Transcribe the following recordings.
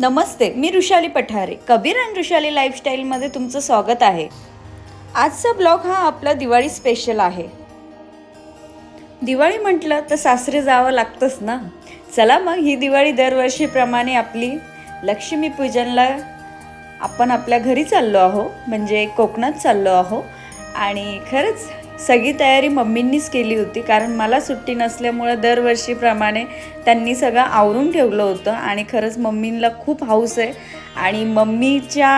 नमस्ते मी ऋषाली पठारे. कबीर अँड ऋषाली लाईफस्टाईलमध्ये तुमचं स्वागत आहे. आजचा ब्लॉग हा आपला दिवाळी स्पेशल आहे. दिवाळी म्हटलं तर सासरे जावं लागतंच ना? चला मग ही दिवाळी दरवर्षीप्रमाणे आपली लक्ष्मीपूजनला आपण आपल्या घरी चाललो आहो म्हणजे कोकणात चाललो आहो. आणि खरंच सगळी तयारी मम्मींनीच केली होती. कारण मला सुट्टी नसल्यामुळं दरवर्षीप्रमाणे त्यांनी सगळं आवरून ठेवलं होतं. आणि खरंच मम्मींना खूप हौस आहे. आणि मम्मीच्या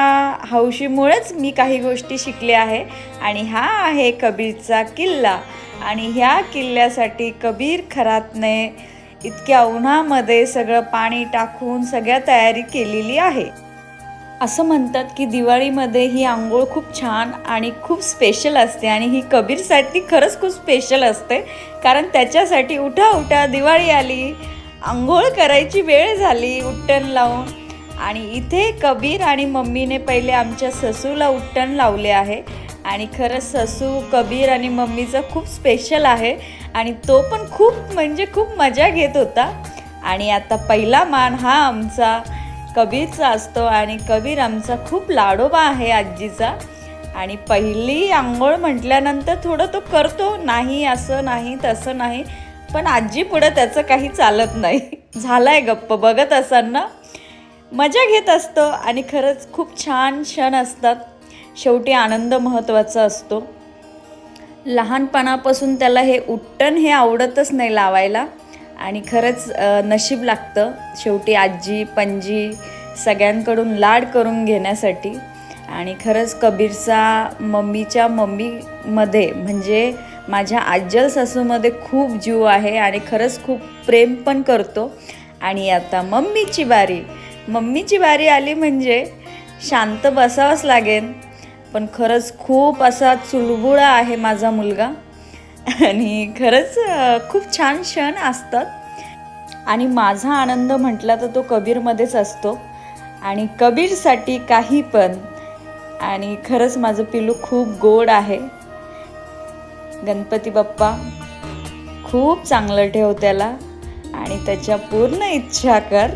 हौशीमुळेच मी काही गोष्टी शिकले आहे. आणि हा आहे कबीरचा किल्ला. आणि ह्या किल्ल्यासाठी कबीर खरातने इतक्या उन्हामध्ये सगळं पाणी टाकून सगळ्या तयारी केलेली आहे. असं म्हणतात की दिवाळीमध्ये ही आंघोळ खूप छान आणि खूप स्पेशल असते आणि ही कबीरसाठी खरंच खूप स्पेशल असते. कारण त्याच्यासाठी उठा उठा दिवाळी आली. आंघोळ करायची वेळ झाली उट्टण लावून. आणि इथे कबीर आणि मम्मीने पहिले आमच्या ससूला उट्टण लावले आहे. आणि खरंच ससू कबीर आणि मम्मीचं खूप स्पेशल आहे. आणि तो पण खूप म्हणजे खूप मजा घेत होता. आणि आता पहिला मान हा आमचा. कबीरचा असतो आणि कबीर आमचा खूप लाडोबा आहे आजीचा. आणि पहिली आंघोळ म्हटल्यानंतर थोडं तो करतो नाही असं नाही तसं नाही पण आजी पुढं त्याचं काही चालत नाही. झालाय गप्प बघत असताना मजा घेत असतो आणि खरंच खूप छान क्षण असतात. शेवटी आनंद महत्त्वाचा असतो. लहानपणापासून त्याला हे उट्टण हे आवडतच नाही लावायला. आणि खरंच नशीब लागतं शेवटी आजी पणजी सगळ्यांकडून लाड करून घेण्यासाठी. आणि खरंच कबीरचा मम्मीच्या मम्मीमध्ये म्हणजे माझ्या आज्जल सासूमध्ये खूप जीव आहे आणि खरंच खूप प्रेम पण करतो. आणि आता मम्मीची बारी. मम्मीची बारी आली म्हणजे शांत बसावंच लागेल पण खरंच खूप असा चुलबुळा आहे माझा मुलगा. आणि खरंच खूप छान क्षण असतात. आणि माझा आनंद म्हटला तर तो कबीरमध्येच असतो. आणि कबीरसाठी काही पण आणि खरंच माझं पिलू खूप गोड आहे. गणपती बाप्पा खूप चांगलं ठेव त्याला आणि त्याच्या पूर्ण इच्छा कर.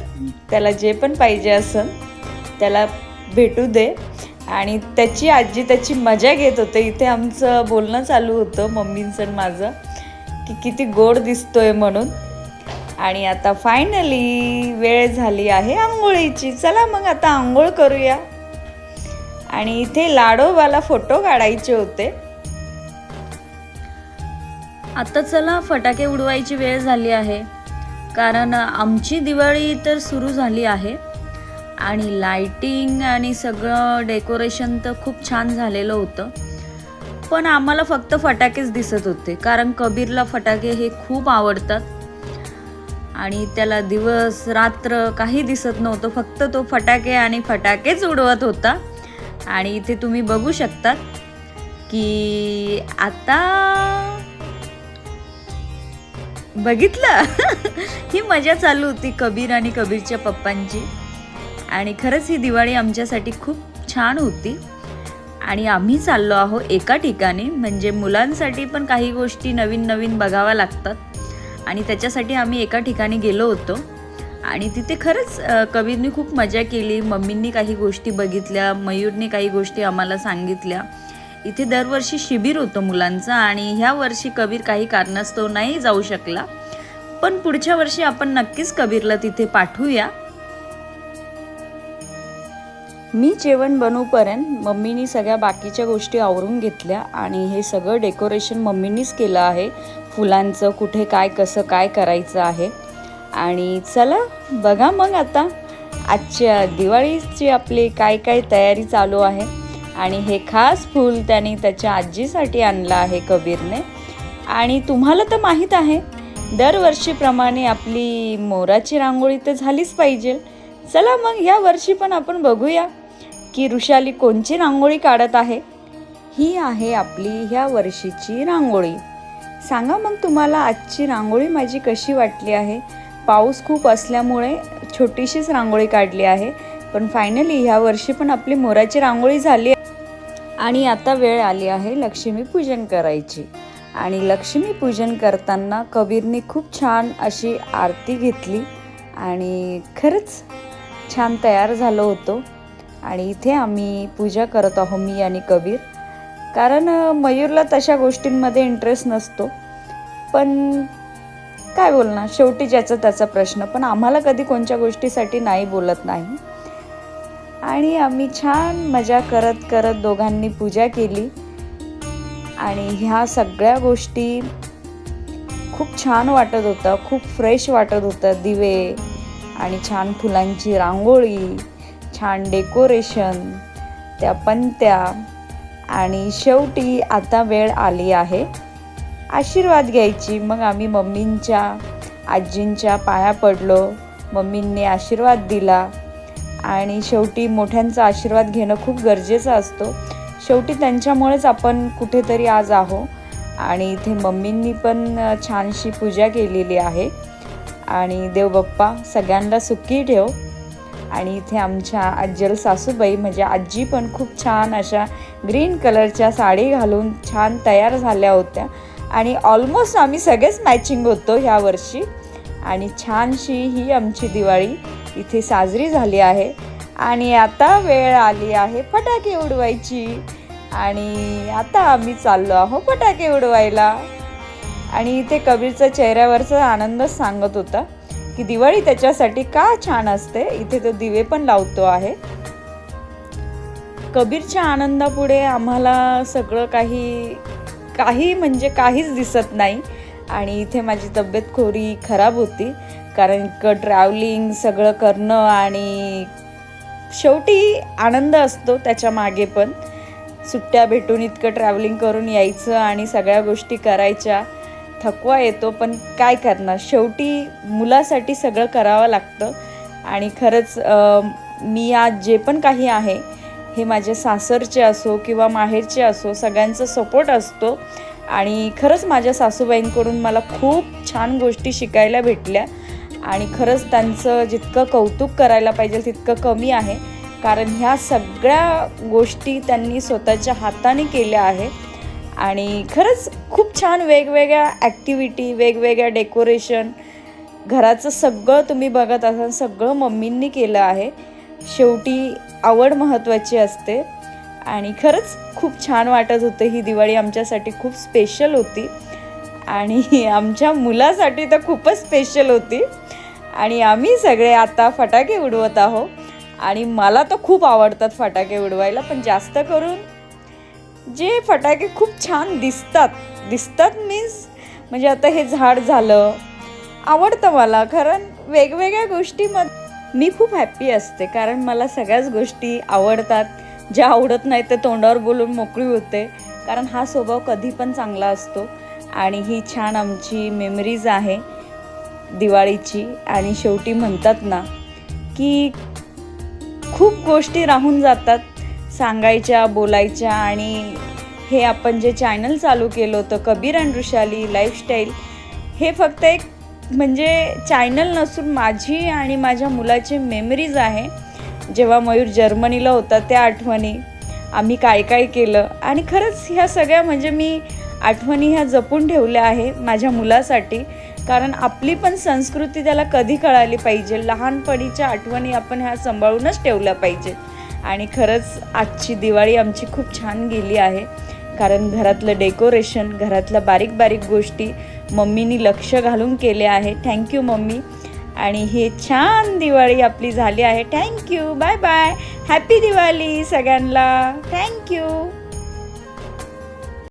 त्याला जे पण पाहिजे असेल त्याला भेटू दे. आणि त्याची आजी त्याची मजा घेत होते. इथे आमचं बोलणं चालू होतं मम्मींचं माझं की किती गोड दिसतोय म्हणून. आणि आता फायनली वेळ झाली आहे आंघोळीची. चला मग आता आंघोळ करूया. आणि इथे लाडोबाला फोटो काढायचे होते. आता चला फटाके उडवायची वेळ झाली आहे. कारण आमची दिवाळी तर सुरू झाली आहे. आणि लाइटिंग आणि सगळं डेकोरेशन तर खूप छान झालेलं होतं. पण आम्हाला फक्त फटाकेच दिसत होते. कारण कबीरला फटाके हे खूप आवडतात. आणि त्याला दिवस रात्र काही दिसत नव्हतं. फक्त तो फटाके आणि फटाकेच उडवत होता. आणि इथे तुम्ही बघू शकतात की आता बघितलं. ही मजा चालू होती कबीर आणि कबीरच्या पप्पांची. आणि खरंच ही दिवाळी आमच्यासाठी खूप छान होती. आणि आम्ही चाललो आहो एका ठिकाणी. म्हणजे मुलांसाठी पण काही गोष्टी नवीन नवीन बघाव्या लागतात. आणि त्याच्यासाठी आम्ही एका ठिकाणी गेलो होतो. आणि तिथे खरंच कबीरनी खूप मजा केली. मम्मींनी काही गोष्टी बघितल्या मयूरने काही गोष्टी आम्हाला सांगितल्या. इथे दरवर्षी शिबिर होतं मुलांचं आणि ह्या वर्षी कबीर काही कारणास्तव नाही जाऊ शकला. पण पुढच्या वर्षी आपण नक्कीच कबीरला तिथे पाठवूया. मी जेवण बनवूपर्यंत मम्मीनी सगळ्या बाकीच्या गोष्टी आवरून घेतल्या आणि हे सगळं डेकोरेशन मम्मीनीच केलं आहे. फुलांचं कुठे काय कसं काय करायचं आहे. आणि चला बघा मग आता. आजच्या दिवाळीची आपली काय काय तयारी चालू आहे. आणि हे खास फूल त्याने त्याच्या आजीसाठी आणलं आहे कबीरने. आणि तुम्हाला तर माहीत आहे दरवर्षीप्रमाणे आपली मोराची रांगोळी तर झालीच पाहिजे. चला मग या वर्षी पण आपण बघूया की ऋषाली कोणची रांगोळी काढत आहे. ही आहे आपली ह्या वर्षीची रांगोळी. सांगा मग तुम्हाला आजची रांगोळी माझी कशी वाटली आहे? पाऊस खूप असल्यामुळे छोटीशीच रांगोळी काढली आहे पण फायनली ह्या वर्षी पण आपली मोराची रांगोळी झाली आणि आता वेळ आली आहे लक्ष्मीपूजन करायची. आणि लक्ष्मीपूजन करताना कबीरने खूप छान अशी आरती घेतली. आणि खरंच छान तयार झालो होतो. आणि इथे आम्ही पूजा करत आहो मी आणि कबीर. कारण मयूरला तशा गोष्टींमध्ये इंटरेस्ट नसतो. पण काय बोलणार? शेवटी ज्याचा त्याचा प्रश्न. पण आम्हाला कधी कोणत्या गोष्टीसाठी नाही बोलत नाही. आणि आम्ही छान मजा करत करत दोघांनी पूजा केली. आणि ह्या सगळ्या गोष्टी खूप छान वाटत होतं खूप फ्रेश वाटत होतं दिवे आणि छान फुलांची रांगोळी छान डेकोरेशन त्या पंत्या आणि शेवटी आता वेळ आली आहे. आशीर्वाद घ्यायची. मग आम्ही मम्मींच्या आजींच्या पाया पडलो. मम्मींनी आशीर्वाद दिला. आणि शेवटी मोठ्यांचा आशीर्वाद घेणं खूप गरजेचं असतो. शेवटी त्यांच्यामुळेच आपण कुठेतरी आज आहो. आणि इथे मम्मींनी पण छानशी पूजा केलेली आहे. आणि देवबाप्पा सगळ्यांना सुखी ठेव. आणि इथे आमच्या आज्जल सासूबाई म्हणजे आजी पण खूप छान अशा ग्रीन कलरच्या साडी घालून छान तयार झाल्या होत्या. आणि ऑलमोस्ट आम्ही सगळेच मॅचिंग होतो ह्या वर्षी. आणि छानशी ही आमची दिवाळी इथे साजरी झाली आहे. आणि आता वेळ आली आहे फटाके उडवायची. आणि आता आम्ही चाललो आहो फटाके उडवायला. आणि इथे कबीरचा चेहऱ्यावरचा आनंदच सांगत होता. की दिवाळी त्याच्यासाठी का छान असते? इथे तो दिवे पण लावतो आहे. कबीरच्या आनंदापुढे आम्हाला सगळं काही काही म्हणजे काहीच दिसत नाही. आणि इथे माझी तब्येत खोरी खराब होती. कारण क ट्रॅव्हलिंग सगळं करणं आणि शेवटी आनंद असतो त्याच्यामागे पण. सुट्ट्या भेटून इतकं ट्रॅव्हलिंग करून यायचं आणि सगळ्या गोष्टी करायच्या. थकवा येतो पण काय करणार? शेवटी मुलासाठी सगळं करावं लागतं. आणि खरंच मी आज जे पण काही आहे हे माझे सासरचे असो किंवा माहेरचे असो सगळ्यांचा सपोर्ट असतो. आणि खरंच माझ्या सासूबाईंकडून मला खूप छान गोष्टी शिकायला भेटल्या. आणि खरंच त्यांचं जितकं कौतुक करायला पाहिजे तितकं कमी आहे. कारण ह्या सगळ्या गोष्टी त्यांनी स्वतःच्या हाताने केल्या आहेत. आणि खरंच खूप छान वेगवेगळ्या ॲक्टिव्हिटी वेगवेगळ्या डेकोरेशन घराचं सगळं तुम्ही बघत असाल सगळं मम्मींनी केलं आहे. शेवटी आवड महत्त्वाची असते. आणि खरंच खूप छान वाटत होतं ही दिवाळी आमच्यासाठी खूप स्पेशल होती. आणि आमच्या मुलासाठी तर खूपच स्पेशल होती. आणि आम्ही सगळे आता फटाके उडवत आहोत. आणि मला तर खूप आवडतात फटाके उडवायला पण जास्त करून जे फटाके खूप छान दिसतात. दिसतात मीन्स म्हणजे आता हे झाड झालं आवडतं मला. कारण वेगवेगळ्या गोष्टीमध्ये मी खूप हॅप्पी असते. कारण मला सगळ्याच गोष्टी आवडतात. ज्या आवडत नाही ते तोंडावर बोलून मोकळी होते. कारण हा स्वभाव कधी पण चांगला असतो. आणि ही छान आमची मेमरीज आहे दिवाळीची. आणि शेवटी म्हणतात ना की खूप गोष्टी राहून जातात. सांगायच्या बोलायच्या आणि हे आपण जे चॅनल चालू केलं होतं कबीर अँड ऋषाली लाईफस्टाईल हे फक्त एक म्हणजे चॅनल नसून माझी आणि माझ्या मुलाची मेमरीज आहे. जेव्हा मयूर जर्मनीला होता त्या आठवणी आम्ही काय काय केलं आणि खरंच ह्या सगळ्या म्हणजे मी आठवणी ह्या जपून ठेवल्या आहे माझ्या मुलासाठी. कारण आपली पण संस्कृती त्याला कधी कळाली पाहिजे लहानपणीच्या आठवणी आपण ह्या सांभाळूनच ठेवल्या पाहिजेत. आणि खरंच आजची दिवाळी आमची खूप छान गेली आहे. कारण घरातलं डेकोरेशन घरातल्या बारीक बारीक गोष्टी मम्मीनी लक्ष घालून केले आहे. Thank you mummy. आणि हे छान दिवाळी आपली झाली आहे. Thank you bye bye happy Diwali सगळ्यांना. Thank you